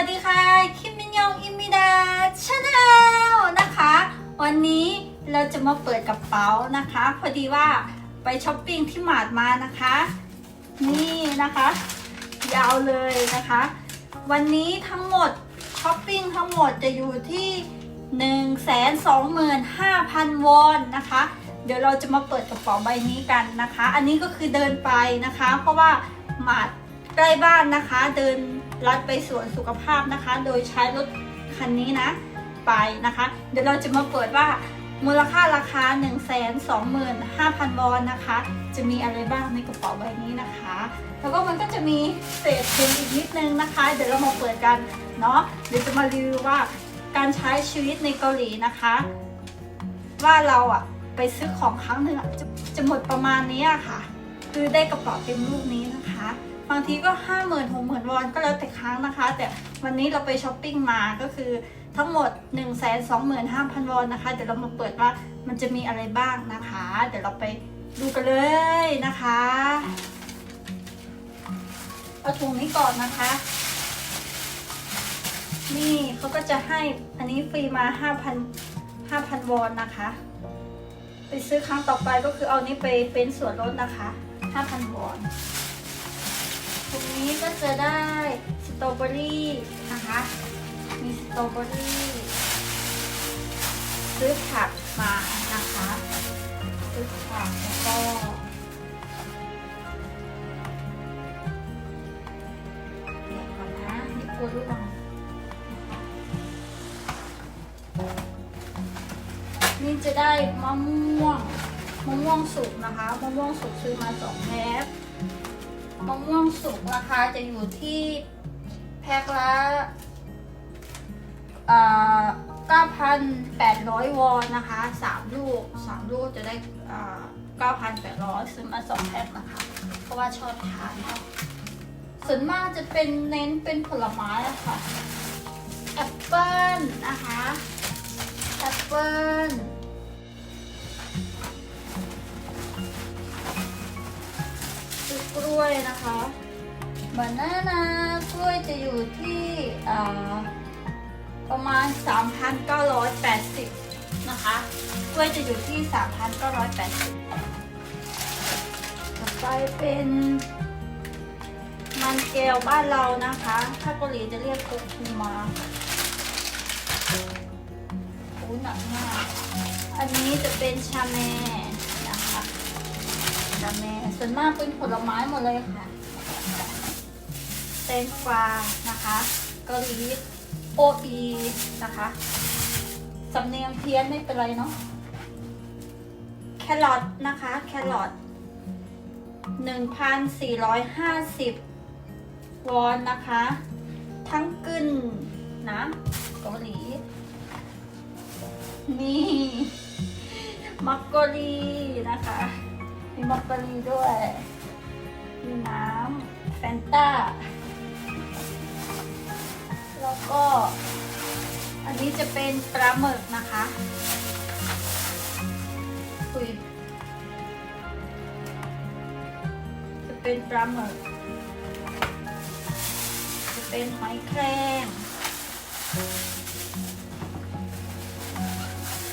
วัสดีค่ะ คิมมินยองอิมิดาชาแนลนะคะ วันนี้เราจะมาเปิดกระเป๋านะคะ พอดีว่าไปช้อปปิ้งที่หมาดมานะคะ นี่นะคะ ยาวเลยนะคะ วันนี้ทั้งหมดช้อปปิ้งทั้งหมดจะอยู่ที่ 125,000 วอนนะคะ เดี๋ยวเราจะมาเปิดกระเป๋าใบนี้กันนะคะ อันนี้ก็คือเดินไปนะคะ เพราะว่าหมาดใกล้บ้านนะคะเดิน ลัดไปสวนสุขภาพนะคะ โดยใช้รถคันนี้นะไปนะคะ เดี๋ยวเราจะมาเปิดว่ามูลค่าราคา 125,000 วอนนะคะ จะมีอะไรบ้างในกระเป๋าใบนี้นะคะ แล้วก็มันก็จะมีเศษเงินอีกนิดนึงนะคะ เดี๋ยวเรามาเปิดกันเนาะ เดี๋ยวจะมารีวิวว่าการใช้ชีวิตในเกาหลีนะคะ ว่าเราอะไปซื้อของครั้งหนึ่งจะจะหมดประมาณนี้อะค่ะ คือได้กระเป๋าเต็มรูปนี้นะคะ บางทีก็ห้าหมื่นหก อนก็แล้วแต่ครั้งนะคะ แต่วันนี้เราไปช้อปปิ้งมาก็คือทั้งหมด 1 2 5 0 0 0 วอนนะคะ เดี๋ยวเรามาเปิดว่ามันจะมีอะไรบ้างนะคะ เดี๋ยวเราไปดูกันเลยนะคะเอาถุงนี้ก่อนนะคะ นี่เขาก็จะให้อันนี้ฟรีมา 5,000 5,000 วอนนะคะ ไปซื้อครั้งต่อไปก็คือเอานี้ไปเป็นส่วนลดนะคะ 5,000 วอน ตรงนี้ก็จะได้สตรอเบอรี่นะคะ มีสตรอเบอรี่ซื้อผักมานะคะซื้อผักแล้วก็เดี๋ยวก่อนนะนี่กลัวร่วงนี่จะได้มะม่วงมะม่วงสุกนะคะมะม่วงสุกซื้อมาสองแพ็ค มะม่วงสุกราคาจะอยู่ที่แพ็คละเอ่อ9,800 วอนนะคะสามลูกสามลูกจะได้เอ่อ9,800 ซื้อมาสองแพ็คนะคะ เพราะว่าชอบทานเนาะส่วนมากจะเป็นเน้นเป็นผลไม้ะค่ะแอปเปิ้ลนะคะแอปเปิ้ล กล้วยนะคะบานานากล้วยจะอยู่ที่ประมาณ 3,980 นะคะ กล้วยจะอยู่ที่ 3,980ต่อไปเป็นมันแก้วบ้านเรานะคะ ถ้าเกาหลีจะเรียกโกคูมาโอ้หนักมาก อันนี้จะเป็นชาแมน ชาแมส่วนมากเป็นผลไม้หมดเลยค่ะ แตงกวานะคะกาหลีโออีนะคะ สำเนียงเพี้ยนไม่เป็นไรเนาะ แครอทนะคะ แครอท1,450 วอนนะคะ ทั้งกึนนะเกาหลี นี่ มักกะรีนะคะ มีมักกะรีด้วย มีน้ำแฟนต้า แล้วก็ อันนี้จะเป็นปลาหมึกนะคะคุยจะเป็นปลาหมึก จะเป็นหอยแครง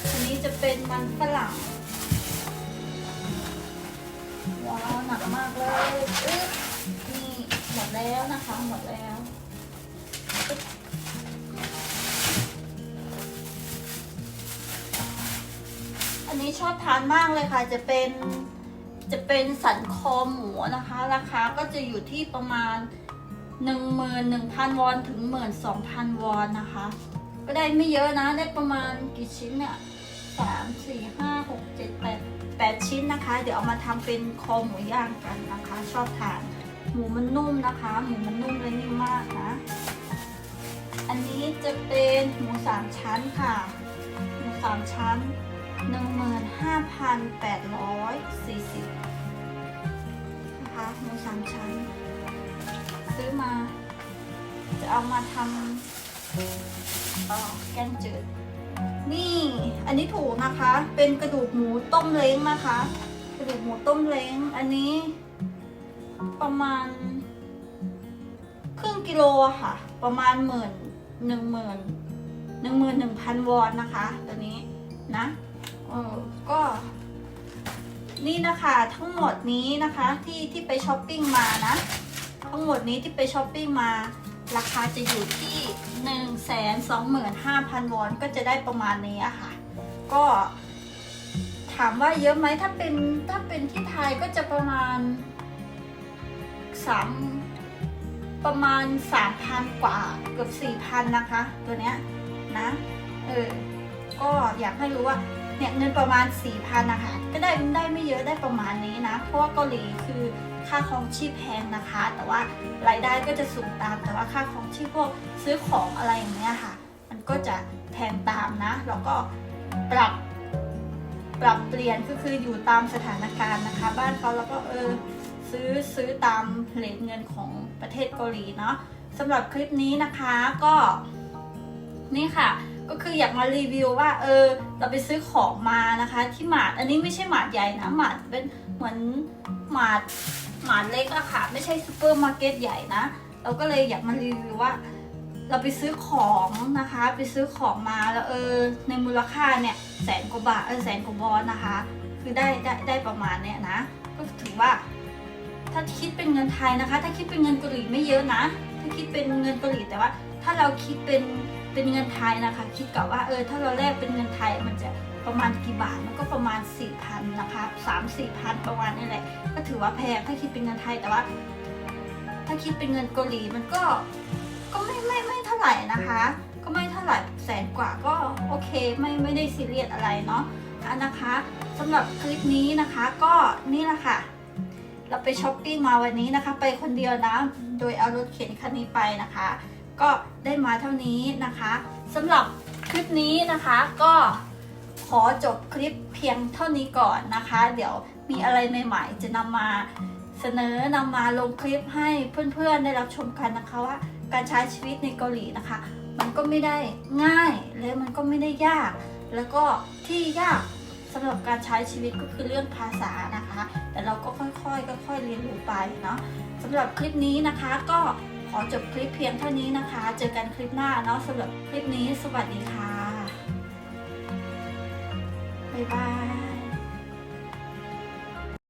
อันนี้จะเป็นมันฝรั่ง นักมากเลยอึ๊บนี่หมดแล้วนะคะ หมดแล้วอันนี้ชอบทานมากเลยค่ะ จะเป็นจะเป็นสันคอหมูนะคะ ราคาก็จะอยู่ที่ประมาณ 11,000 วอนถึง 12,000 วอนนะคะ ก็ได้ไม่เยอะนะ ได้ประมาณกี่ชิ้นเนี่ย สามสี่ห้าหกเจ็ดแปดแปดชิ้นนะคะ เดี๋ยวเอามาทำเป็นคอหมูย่างกันนะคะ ชอบทานหมูมันนุ่มนะคะ หมูมันนุ่มและนิ่มมากนะอันนี้จะเป็นหมูสามชั้นค่ะ หมูสามชั้น15,840นะคะหมูสามชั้น ซื้อมา จะเอามาทำแกงจืด นี่อันนี้ถูกนะคะ เป็นกระดูกหมูต้มเล้งนะคะ กระดูกหมูต้มเล้ง อันนี้ ประมาณ ครึ่งกิโลค่ะประประมาณหมื่นหนึ่งหมื่นหนึ่งหมื่นหนึ่งพันวอนนะคะ ตัวนี้นะเออก็ นี่นะคะทั้งหมดนี้นะคะที่ที่ไปช้อปปิ้งมานะ ทั้งหมดนี้ที่ไปช้อปปิ้งมา ราคาจะอยู่ที่1นึ่งแสนสองหมื่นห้าพันวอน ก็จะได้ประมาณนี้ค่ะ ก็ถามว่าเยอะไหมถ้าเป็นถ้าเป็นที่ไทยก็จะประมาณสามประมาณสามพันกว่าเกือบสี่พันนะคะ ตัวเนี้ยนะเออก็อยากให้รู้ว่า เนี่ยเงินประมาณสี่พันนะคะก็ได้ได้ไม่เยอะได้ประมาณนี้นะ เพราะว่าเกาหลีคือค่าครองชีพแพงนะคะ แต่ว่ารายได้ก็จะสูงตาม แต่ว่าค่าครองชีพพวกซื้อของอะไรอย่างเงี้ยค่ะ มันก็จะแพงตามนะแล้วก็ปรับปรับเปลี่ยนก็คืออยู่ตามสถานการณ์นะคะ บ้านเขาแล้วก็เออซื้อซื้อตามเลทเงินของประเทศเกาหลีเนาะสำหรับคลิปนี้นะคะก็นี่ค่ะ ก็คืออยากมารีวิวว่า เออ เราไปซื้อของมานะคะ ที่หมาดอันนี้ไม่ใช่หมาดใหญ่นะหมาดเป็นเหมือนหมาดหมาดเล็กอะค่ะ ไม่ใช่ซูเปอร์มาร์เก็ตใหญ่นะ เราก็เลยอยากมารีวิวว่า เราไปซื้อของนะคะ ไปซื้อของมาแล้วเออ ในมูลค่าเนี่ยแสนกว่าบาทเออแสนกว่าบอลนะคะ คือได้ได้ได้ประมาณเนี้ยนะ ก็ถือว่า ถ้าคิดเป็นเงินไทยนะคะ ถ้าคิดเป็นเงินเกาหลีไม่เยอะนะ ถ้าคิดเป็นเงินเกาหลีแต่ว่า ถ้าเราคิดเป็น เป็นเงินไทยนะคะ คิดกับว่าเออถ้าเราแลกเป็นเงินไทยมันจะประมาณกี่บาทมันก็ประมาณ4ี่พันนะคะสามสี่พันประมาณนี้แหละ ก็ถือว่าแพงถ้าคิดเป็นเงินไทยแต่ว่า ถ้าคิดเป็นเงินเกาหลีมันก็ก็ไม่ไม่ไม่เท่าไหร่นะคะ ก็ไม่เท่าไหร่แสนกว่าก็โอเคไม่ไม่ได้ซีเรียสอะไรเนาะอะนะคะสำหรับคลิปนี้นะคะ ก็นี่แหละค่ะเราไปช้อปปิ้งมาวันนี้นะคะ ไปคนเดียวนะ โดยเอารถเข็นคันนี้ไปนะคะ ก็ได้มาเท่านี้นะคะสำหรับคลิปนี้นะคะก็ขอจบคลิปเพียงเท่านี้ก่อนนะคะ เดี๋ยวมีอะไรใหม่ๆ จะนำมาเสนอนำมาลงคลิปให้เพื่อนๆได้รับชมกันนะคะว่า การใช้ชีวิตในเกาหลีนะคะ มันก็ไม่ได้ง่ายและมันก็ไม่ได้ยาก แล้วก็ที่ยากสำหรับการใช้ชีวิตก็คือเรื่องภาษานะคะ แต่เราก็ค่อยๆค่อยๆเรียนรู้ไปเนาะสำหรับคลิปนี้นะคะก็ อจบคลิปเพียงเท่านี้นะคะ เจอกันคลิปหน้าเนาะสำหรับคลิปนี้สวัสดีค่ะ บ๊ายบาย